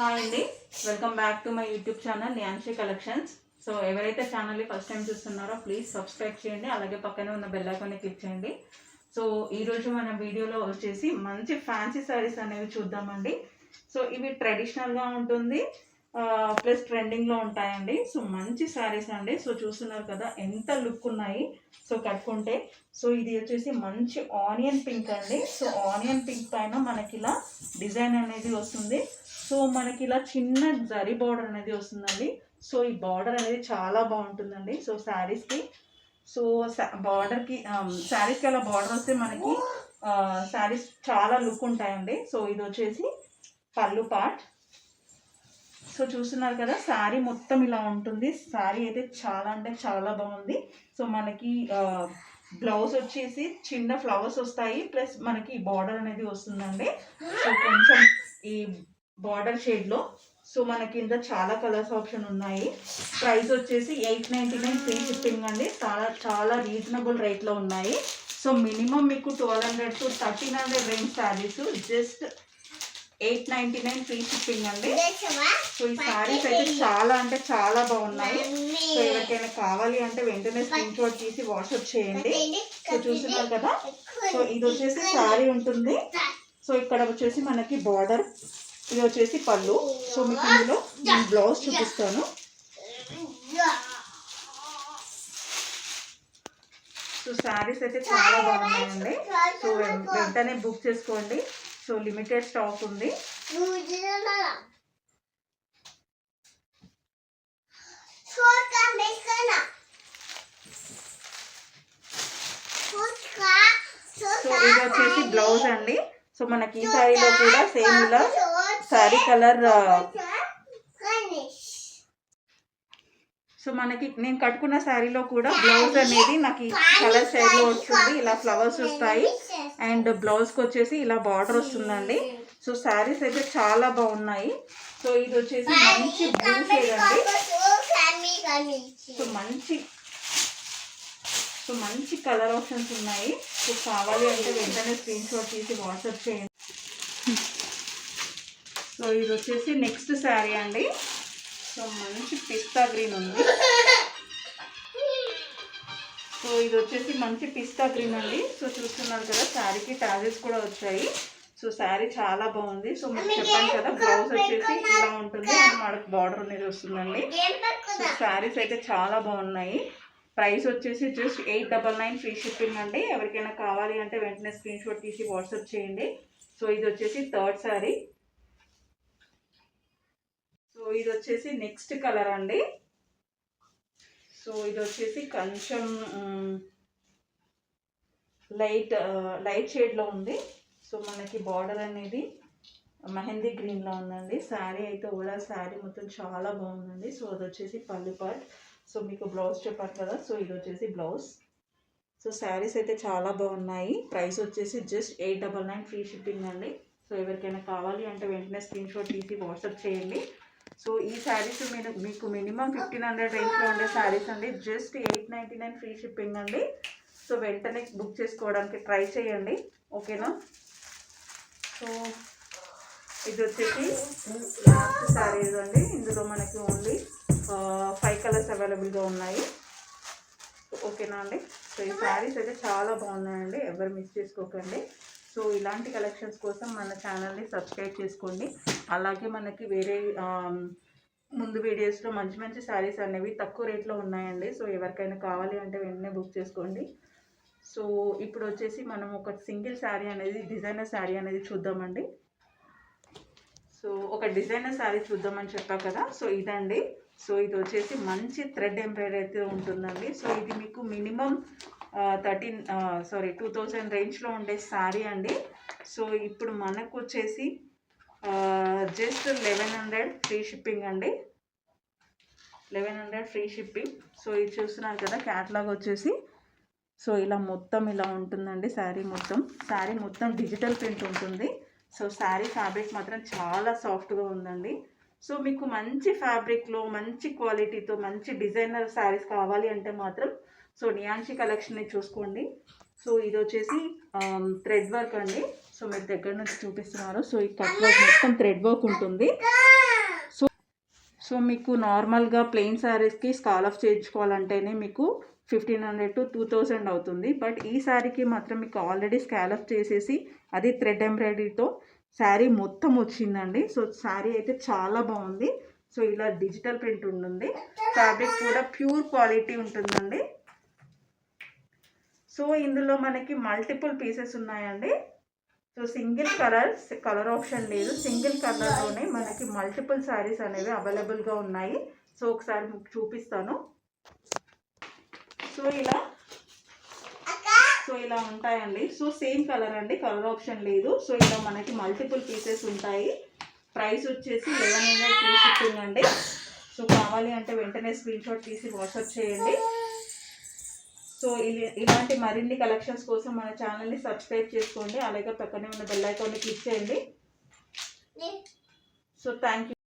Hi అండి. Welcome back to my YouTube channel Nyanshi collections. So ఎవరైతే ఛానల్ని first time చూస్తున్నారో ప్లీజ్ సబ్స్క్రైబ్ చేయండి అలాగే పక్కనే ఉన్న బెల్ ఐకాన్ని క్లిక్ చేయండి. సో ఈరోజు మన వీడియోలో వచ్చేసి మంచి ఫ్యాన్సీ శారీస్ అనేవి చూద్దామండి. సో ఇవి ట్రెడిషనల్గా ఉంటుంది ప్లస్ ట్రెండింగ్లో ఉంటాయండి. సో మంచి శారీస్ అండి. సో చూస్తున్నారు కదా ఎంత లుక్ ఉన్నాయి. సో కట్టుకుంటే సో ఇది వచ్చేసి మంచి ఆనియన్ పింక్ అండి. సో ఆనియన్ పింక్ పైన మనకి ఇలా డిజైన్ అనేది వస్తుంది. సో మనకి ఇలా చిన్న జరీ బార్డర్ అనేది వస్తుందండి. సో ఈ బార్డర్ అనేది చాలా బాగుంటుందండి. సో శారీస్కి సో బార్డర్కి శారీస్కి um, అలా బార్డర్ వస్తే మనకి శారీస్ చాలా లుక్ ఉంటాయండి. సో ఇది వచ్చేసి పళ్ళు పార్ట్ సో చూస్తున్నారు కదా శారీ మొత్తం ఇలా ఉంటుంది. శారీ అయితే చాలా అంటే చాలా బాగుంది. సో మనకి బ్లౌజ్ వచ్చేసి చిన్న ఫ్లవర్స్ వస్తాయి. ప్లస్ మనకి బార్డర్ అనేది వస్తుందండి. సో కొంచెం ఈ బార్డర్ షేడ్లో సో మనకి ఇంత చాలా కలర్స్ ఆప్షన్ ఉన్నాయి. ప్రైస్ వచ్చేసి eight ninety nine free shipping అండి. చాలా చాలా రీజనబుల్ రేట్లో ఉన్నాయి. సో మినిమం మీకు twelve hundred to thirteen hundred range saris just eight ninety nine free shipping అండి. సో ఈ శారీస్ అయితే చాలా అంటే చాలా బాగున్నాయి. సో ఎవరికైనా కావాలి అంటే వెంటనే స్క్రీన్ షాట్ తీసి వాట్సాప్ చేయండి. సో చూస్తున్నారు కదా. సో ఇది వచ్చేసి శారీ ఉంటుంది. సో ఇక్కడ వచ్చేసి మనకి బార్డర్ ఇది వచ్చేసి పళ్ళు. సో మీకు ఇందులో నేను బ్లౌజ్ చూపిస్తాను. సో శారీస్ అయితే చాలా బాగున్నాయండి. సో వెంటనే బుక్ చేసుకోండి. సో లిమిటెడ్ స్టాక్ ఉంది. సో ఇది వచ్చేసి బ్లౌజ్ అండి. సో మనకి ఈ శారీలో కూడా సేమ్ ఇలా శారీ కలర్ సో మనకి నేను కట్టుకున్న శారీలో కూడా బ్లౌజ్ అనేది నాకు కలర్లో వస్తుంది ఇలా ఫ్లవర్స్ వస్తాయి. అండ్ బ్లౌజ్కి వచ్చేసి ఇలా బార్డర్ వస్తుందండి. సో శారీస్ అయితే చాలా బాగున్నాయి. సో ఇది వచ్చేసి మంచి బ్లూ షేడ్ అండి. సో మంచి సో మంచి కలర్ ఆప్షన్స్ ఉన్నాయి. సో కావాలి అంటే వెంటనే స్క్రీన్ షాట్ తీసి వాట్సాప్ చేయండి. సో ఇది వచ్చేసి నెక్స్ట్ శారీ అండి. సో మంచి పిస్తా గ్రీన్ ఉంది. సో ఇది వచ్చేసి మంచి పిస్తా గ్రీన్ అండి. సో చూస్తున్నారు కదా శారీకి ట్యాజెస్ కూడా వచ్చాయి. సో శారీ చాలా బాగుంది. సో మీకు చెప్పాను కదా బ్లౌజ్ వచ్చేసి ఇలా ఉంటుంది మనకు బార్డర్ అనేది వస్తుందండి. సో శారీస్ అయితే చాలా బాగున్నాయి. ప్రైస్ వచ్చేసి just eight double nine free shipping అండి. ఎవరికైనా కావాలి అంటే వెంటనే స్క్రీన్ షాట్ తీసి వాట్సాప్ చేయండి. సో ఇది వచ్చేసి థర్డ్ శారీ. ఇది వచ్చేసి నెక్స్ట్ కలర్ అండి. సో ఇది వచ్చేసి కొంచెం లైట్ లైట్ షేడ్లో ఉంది. సో మనకి బార్డర్ అనేది మెహందీ గ్రీన్లో ఉందండి. శారీ అయితే కూడా శారీ మొత్తం చాలా బాగుందండి. సో అది వచ్చేసి పళ్ళు పార్ట్. సో మీకు బ్లౌజ్ చెప్పారు కదా సో ఇది వచ్చేసి బ్లౌజ్. సో శారీస్ అయితే చాలా బాగున్నాయి. ప్రైస్ వచ్చేసి just eight double nine free shipping అండి. సో ఎవరికైనా కావాలి అంటే వెంటనే స్క్రీన్ షాట్ తీసి వాట్సాప్ చేయండి. సో ఈ శారీస్ మీరు మీకు మినిమం ఫిఫ్టీన్ హండ్రెడ్ రేంజ్లో ఉండే శారీస్ అండి. Just eight ninety nine free shipping అండి. సో వెంటనే బుక్ చేసుకోవడానికి ట్రై చేయండి. ఓకేనా సో ఇది వచ్చేసి లాస్ట్ శారీస్ అండి. ఇందులో మనకి ఓన్లీ ఫైవ్ కలర్స్ అవైలబుల్గా ఉన్నాయి. ఓకేనా అండి? సో ఈ శారీస్ అయితే చాలా బాగున్నాయండి. ఎవరు మిస్ చేసుకోకండి. సో ఇలాంటి కలెక్షన్స్ కోసం మన ఛానల్ని సబ్స్క్రైబ్ చేసుకోండి. అలాగే మనకి వేరే ముందు వీడియోస్లో మంచి మంచి శారీస్ అనేవి తక్కువ రేట్లో ఉన్నాయండి. సో ఎవరికైనా కావాలి అంటే వెంటనే బుక్ చేసుకోండి. సో ఇప్పుడు వచ్చేసి మనం ఒక సింగిల్ శారీ అనేది డిజైనర్ శారీ అనేది చూద్దామండి. సో ఒక డిజైనర్ శారీ చూద్దామని చెప్పా కదా సో ఇదండి. సో ఇది వచ్చేసి మంచి థ్రెడ్ ఎంబ్రాయిడరీ అయితే ఉంటుందండి. సో ఇది మీకు minimum thirteen sorry two thousand రేంజ్లో ఉండే శారీ అండి. సో ఇప్పుడు మనకు వచ్చేసి just eleven hundred free shipping అండి. Eleven hundred free shipping. So ఇది చూస్తున్నారు కదా క్యాట్లాగ్ వచ్చేసి. సో ఇలా మొత్తం ఇలా ఉంటుందండి శారీ మొత్తం. శారీ మొత్తం డిజిటల్ ప్రింట్ ఉంటుంది. సో శారీ ఫ్యాబ్రిక్ మాత్రం చాలా సాఫ్ట్గా ఉందండి. సో మీకు మంచి ఫ్యాబ్రిక్లో మంచి క్వాలిటీతో మంచి డిజైనర్ శారీస్ కావాలి అంటే మాత్రం సో నియాన్షి కలెక్షన్ని చూసుకోండి. సో ఇది వచ్చేసి థ్రెడ్ వర్క్ అండి. సో మీరు దగ్గర నుంచి చూపిస్తున్నారు. సో ఈ కట్ వర్క్ మొత్తం థ్రెడ్ వర్క్ ఉంటుంది. సో సో మీకు నార్మల్గా ప్లెయిన్ శారీస్కి స్కాలఫ్ చేయించుకోవాలంటేనే మీకు fifteen hundred to two thousand అవుతుంది. బట్ ఈ శారీకి మాత్రం మీకు ఆల్రెడీ స్కాలఫ్ చేసేసి అది థ్రెడ్ ఎంబ్రాయిడరీతో శారీ మొత్తం వచ్చిందండి. సో శారీ అయితే చాలా బాగుంది. సో ఇలా డిజిటల్ ప్రింట్ ఉంటుంది. ఫ్యాబ్రిక్ కూడా ప్యూర్ క్వాలిటీ ఉంటుందండి. సో ఇందులో మనకి మల్టిపుల్ పీసెస్ ఉన్నాయండి. So single colour colour option లేదు. సింగిల్ కలర్లోనే మనకి మల్టిపుల్ శారీస్ అనేవి అవైలబుల్గా ఉన్నాయి. సో ఒకసారి మీకు చూపిస్తాను. సో ఇలా సో ఇలా ఉంటాయండి. సో సేమ్ కలర్ అండి కలర్ ఆప్షన్ లేదు. సో ఇలా మనకి మల్టిపుల్ పీసెస్ ఉంటాయి. ప్రైస్ వచ్చేసి లెవెన్ హండ్రెడ్ ఫ్రీ షిప్పింగ్ అండి. సో కావాలి అంటే వెంటనే స్క్రీన్ షాట్ తీసి వాట్సాప్ చేయండి. సో ఇలా ఇలాంటి మరిన్ని కలెక్షన్స్ కోసం మన ఛానల్ని సబ్స్క్రైబ్ చేసుకోండి. అలాగే పక్కనే ఉన్న బెల్ ఐకాన్ని క్లిక్ చేయండి. So thank you